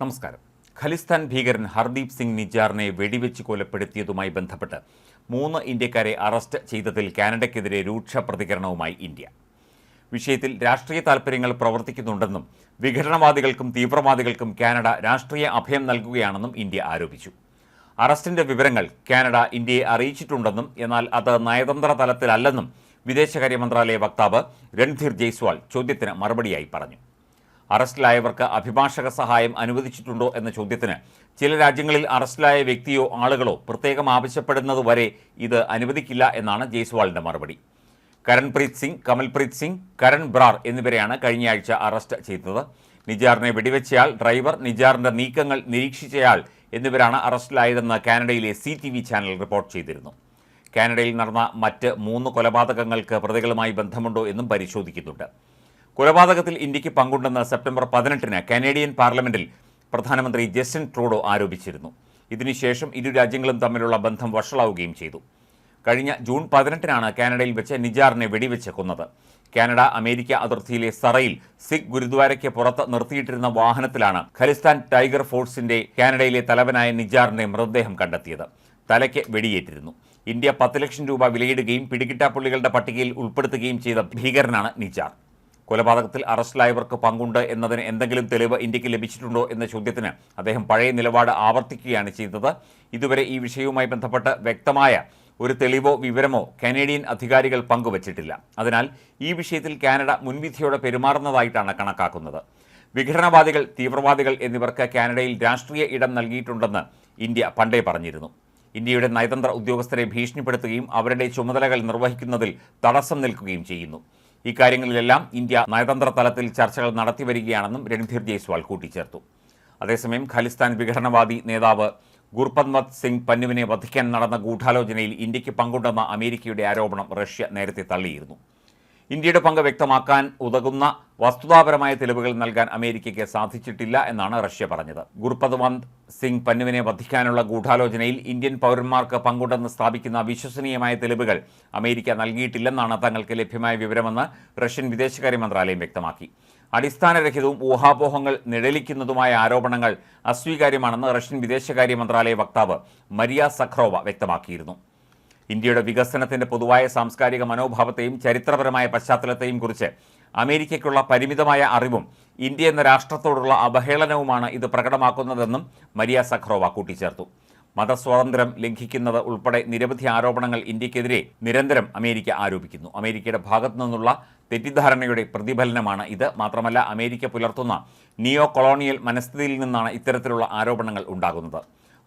നമസ്കാരം. ഖലിസ്ഥാൻ ഭീകരൻ ഹർദീപ് സിംഗ് നിജാറിനെ വെടിവെച്ച് കൊലപ്പെടുത്തിയതുമായി ബന്ധപ്പെട്ട് മൂന്ന് ഇന്ത്യക്കാരെ അറസ്റ്റ് ചെയ്തതിൽ കാനഡയ്ക്കെതിരെ രൂക്ഷ പ്രതികരണവുമായി ഇന്ത്യ. വിഷയത്തിൽ രാഷ്ട്രീയ താൽപ്പര്യങ്ങൾ പ്രവർത്തിക്കുന്നുണ്ടെന്നും വിഘടനവാദികൾക്കും തീവ്രവാദികൾക്കും കാനഡ രാഷ്ട്രീയ അഭയം നൽകുകയാണെന്നും ഇന്ത്യ ആരോപിച്ചു. അറസ്റ്റിന്റെ വിവരങ്ങൾ കാനഡ ഇന്ത്യയെ അറിയിച്ചിട്ടുണ്ടെന്നും എന്നാൽ അത് നയതന്ത്ര തലത്തിലല്ലെന്നും വിദേശകാര്യ മന്ത്രാലയ വക്താവ് രൺധീർ ജയ്സ്വാൾ ചോദ്യത്തിന് മറുപടിയായി പറഞ്ഞു. അറസ്റ്റിലായവർക്ക് അഭിഭാഷക സഹായം അനുവദിച്ചിട്ടുണ്ടോ എന്ന ചോദ്യത്തിന് ചില രാജ്യങ്ങളിൽ അറസ്റ്റിലായ വ്യക്തിയോ ആളുകളോ പ്രത്യേകം ആവശ്യപ്പെടുന്നതുവരെ ഇത് അനുവദിക്കില്ല എന്നാണ് ജയ്സ്വാളിന്റെ മറുപടി. കരൺപ്രീത് സിംഗ് കമൽപ്രീത് സിംഗ് കരൺ ബ്രാർ എന്നിവരെയാണ് കഴിഞ്ഞയാഴ്ച അറസ്റ്റ് ചെയ്തത്. നിജാറിനെ വെടിവെച്ചയാൾ ഡ്രൈവർ നിജാറിന്റെ നീക്കങ്ങൾ നിരീക്ഷിച്ചയാൾ എന്നിവരാണ് അറസ്റ്റിലായതെന്ന് കാനഡയിലെ C T V channel report ചെയ്തിരുന്നു. കാനഡയിൽ നടന്ന മറ്റ് മൂന്ന് കൊലപാതകങ്ങൾക്ക് പ്രതികളുമായി ബന്ധമുണ്ടോ എന്നും പരിശോധിക്കുന്നുണ്ട്. കൊലപാതകത്തിൽ ഇന്ത്യയ്ക്ക് പങ്കുണ്ടെന്ന് സെപ്റ്റംബർ പതിനെട്ടിന് കനേഡിയൻ പാർലമെന്റിൽ പ്രധാനമന്ത്രി ജസ്റ്റിൻ ട്രൂഡോ ആരോപിച്ചിരുന്നു. ഇതിനുശേഷം ഇരു രാജ്യങ്ങളും തമ്മിലുള്ള ബന്ധം വഷളാവുകയും ചെയ്തു. കഴിഞ്ഞ ജൂൺ പതിനെട്ടിനാണ് കാനഡയിൽ വെച്ച് നിജാറിനെ വെടിവെച്ച് കൊന്നത്. കാനഡ അമേരിക്ക അതിർത്തിയിലെ സറയിൽ സിഖ് ഗുരുദ്വാരയ്ക്ക് പുറത്ത് നിർത്തിയിട്ടിരുന്ന വാഹനത്തിലാണ് ഖലിസ്ഥാൻ ടൈഗർ ഫോഴ്സിന്റെ കാനഡയിലെ തലവനായ നിജാറിന്റെ മൃതദേഹം കണ്ടെത്തിയത്. തലയ്ക്ക് വെടിയേറ്റിരുന്നു. ഇന്ത്യ പത്ത് ലക്ഷം രൂപ വിലയിടുകയും പിടികിട്ടാപ്പുള്ളികളുടെ പട്ടികയിൽ ഉൾപ്പെടുത്തുകയും ചെയ്ത ഭീകരനാണ് നിജാർ. കൊലപാതകത്തിൽ അറസ്റ്റിലായവർക്ക് പങ്കുണ്ട് എന്നതിന് എന്തെങ്കിലും തെളിവ് ഇന്ത്യയ്ക്ക് ലഭിച്ചിട്ടുണ്ടോ എന്ന ചോദ്യത്തിന് അദ്ദേഹം പഴയ നിലപാട് ആവർത്തിക്കുകയാണ് ചെയ്തത്. ഇതുവരെ ഈ വിഷയവുമായി ബന്ധപ്പെട്ട് വ്യക്തമായ ഒരു തെളിവോ വിവരമോ കനേഡിയൻ അധികാരികൾ പങ്കുവച്ചിട്ടില്ല. അതിനാൽ ഈ വിഷയത്തിൽ കാനഡ മുൻവിധിയോടെ പെരുമാറുന്നതായിട്ടാണ് കണക്കാക്കുന്നത്. വിഘടനവാദികൾ തീവ്രവാദികൾ എന്നിവർക്ക് കാനഡയിൽ രാഷ്ട്രീയ ഇടം നൽകിയിട്ടുണ്ടെന്ന് ഇന്ത്യ പണ്ടേ പറഞ്ഞിരുന്നു. ഇന്ത്യയുടെ നയതന്ത്ര ഉദ്യോഗസ്ഥരെ ഭീഷണിപ്പെടുത്തുകയും അവരുടെ ചുമതലകൾ നിർവഹിക്കുന്നതിൽ തടസ്സം നിൽക്കുകയും ചെയ്യുന്നു. ഇക്കാര്യങ്ങളിലെല്ലാം ഇന്ത്യ നയതന്ത്ര തലത്തിൽ ചർച്ചകൾ നടത്തി വരികയാണെന്നും രൺധീർ ജയ്സ്വാൾ കൂട്ടിച്ചേർത്തു. അതേസമയം ഖലിസ്ഥാൻ വിഘടനവാദി നേതാവ് ഗുർപത്മത് സിംഗ് പന്നുവിനെ വധിക്കാൻ നടന്ന ഗൂഢാലോചനയിൽ ഇന്ത്യയ്ക്ക് പങ്കുണ്ടെന്ന അമേരിക്കയുടെ ആരോപണം റഷ്യ നേരത്തെ തള്ളിയിരുന്നു. ഇന്ത്യയുടെ പങ്ക് വ്യക്തമാക്കാൻ ഉതകുന്ന വസ്തുതാപരമായ തെളിവുകൾ നൽകാൻ അമേരിക്കയ്ക്ക് സാധിച്ചിട്ടില്ല എന്നാണ് റഷ്യ പറഞ്ഞത്. ഗുർപദ്വന്ത് സിംഗ് പന്നുവിനെ വധിക്കാനുള്ള ഗൂഢാലോചനയിൽ ഇന്ത്യൻ പൗരന്മാർക്ക് പങ്കുണ്ടെന്ന് സ്ഥാപിക്കുന്ന വിശ്വസനീയമായ തെളിവുകൾ അമേരിക്ക നൽകിയിട്ടില്ലെന്നാണ് തങ്ങൾക്ക് ലഭ്യമായ വിവരമെന്ന് റഷ്യൻ വിദേശകാര്യ മന്ത്രാലയം വ്യക്തമാക്കി. അടിസ്ഥാനരഹിതവും ഊഹാപോഹങ്ങൾ നിഴലിക്കുന്നതുമായ ആരോപണങ്ങൾ അസ്വീകാര്യമാണെന്ന് റഷ്യൻ വിദേശകാര്യ മന്ത്രാലയ വക്താവ് മരിയ സഖ്രോവ വ്യക്തമാക്കിയിരുന്നു. ഇന്ത്യയുടെ വികസനത്തിന്റെ പൊതുവായ സാംസ്കാരിക മനോഭാവത്തെയും ചരിത്രപരമായ പശ്ചാത്തലത്തെയും കുറിച്ച് അമേരിക്കയ്ക്കുള്ള പരിമിതമായ അറിവും ഇന്ത്യ എന്ന രാഷ്ട്രത്തോടുള്ള അവഹേളനവുമാണ് ഇത് പ്രകടമാക്കുന്നതെന്നും മരിയ സഖ്രോവ കൂട്ടിച്ചേർത്തു. മതസ്വാതന്ത്ര്യം ലംഘിക്കുന്നത് ഉൾപ്പെടെ നിരവധി ആരോപണങ്ങൾ ഇന്ത്യക്കെതിരെ നിരന്തരം അമേരിക്ക ആരോപിക്കുന്നു. അമേരിക്കയുടെ ഭാഗത്തു നിന്നുള്ള തെറ്റിദ്ധാരണയുടെ പ്രതിഫലനമാണ് ഇത്. മാത്രമല്ല അമേരിക്ക പുലർത്തുന്ന നിയോ കൊളോണിയൽ മനസ്ഥിതിയിൽ നിന്നാണ് ഇത്തരത്തിലുള്ള ആരോപണങ്ങൾ ഉണ്ടാകുന്നത്.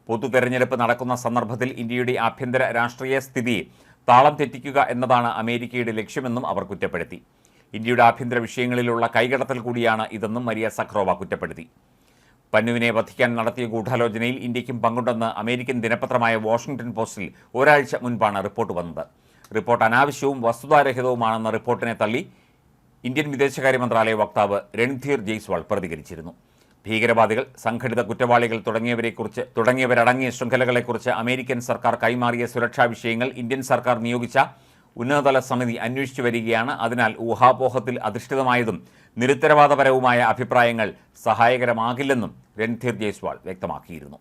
പൊതു തെരഞ്ഞെടുപ്പ് നടക്കുന്ന സന്ദർഭത്തിൽ ഇന്ത്യയുടെ ആഭ്യന്തര രാഷ്ട്രീയ സ്ഥിതി താളം തെറ്റിക്കുക എന്നതാണ് അമേരിക്കയുടെ ലക്ഷ്യമെന്നും അവർ കുറ്റപ്പെടുത്തി. ഇന്ത്യയുടെ ആഭ്യന്തര വിഷയങ്ങളിലുള്ള കൈകടത്തൽ കൂടിയാണ് ഇതെന്നും മരിയ സഖ്രോവ കുറ്റപ്പെടുത്തി. പന്നുവിനെ വധിക്കാൻ നടത്തിയ ഗൂഢാലോചനയിൽ ഇന്ത്യക്കും പങ്കുണ്ടെന്ന് അമേരിക്കൻ ദിനപത്രമായ വാഷിംഗ്ടൺ പോസ്റ്റിൽ ഒരാഴ്ച മുൻപാണ് റിപ്പോർട്ട് വന്നത്. റിപ്പോർട്ട് അനാവശ്യവും വസ്തുതാരഹിതവുമാണെന്ന റിപ്പോർട്ടിനെ തള്ളി ഇന്ത്യൻ വിദേശകാര്യ മന്ത്രാലയ വക്താവ് രൺധീർ ജയ്സ്വാൾ പ്രതികരിച്ചിരുന്നു. ഭീകരവാദികൾ സംഘടിത കുറ്റവാളികൾ തുടങ്ങിയവരെക്കുറിച്ച് തുടങ്ങിയവരടങ്ങിയ ശൃംഖലകളെക്കുറിച്ച് അമേരിക്കൻ സർക്കാർ കൈമാറിയ സുരക്ഷാ വിഷയങ്ങൾ ഇന്ത്യൻ സർക്കാർ നിയോഗിച്ച ഉന്നതതല സമിതി അന്വേഷിച്ചു വരികയാണ്. അതിനാൽ ഊഹാപോഹത്തിൽ അധിഷ്ഠിതമായതും നിരുത്തരവാദപരവുമായ അഭിപ്രായങ്ങൾ സഹായകരമാകില്ലെന്നും രൺധീർ ജയ്സ്വാൾ വ്യക്തമാക്കിയിരുന്നു.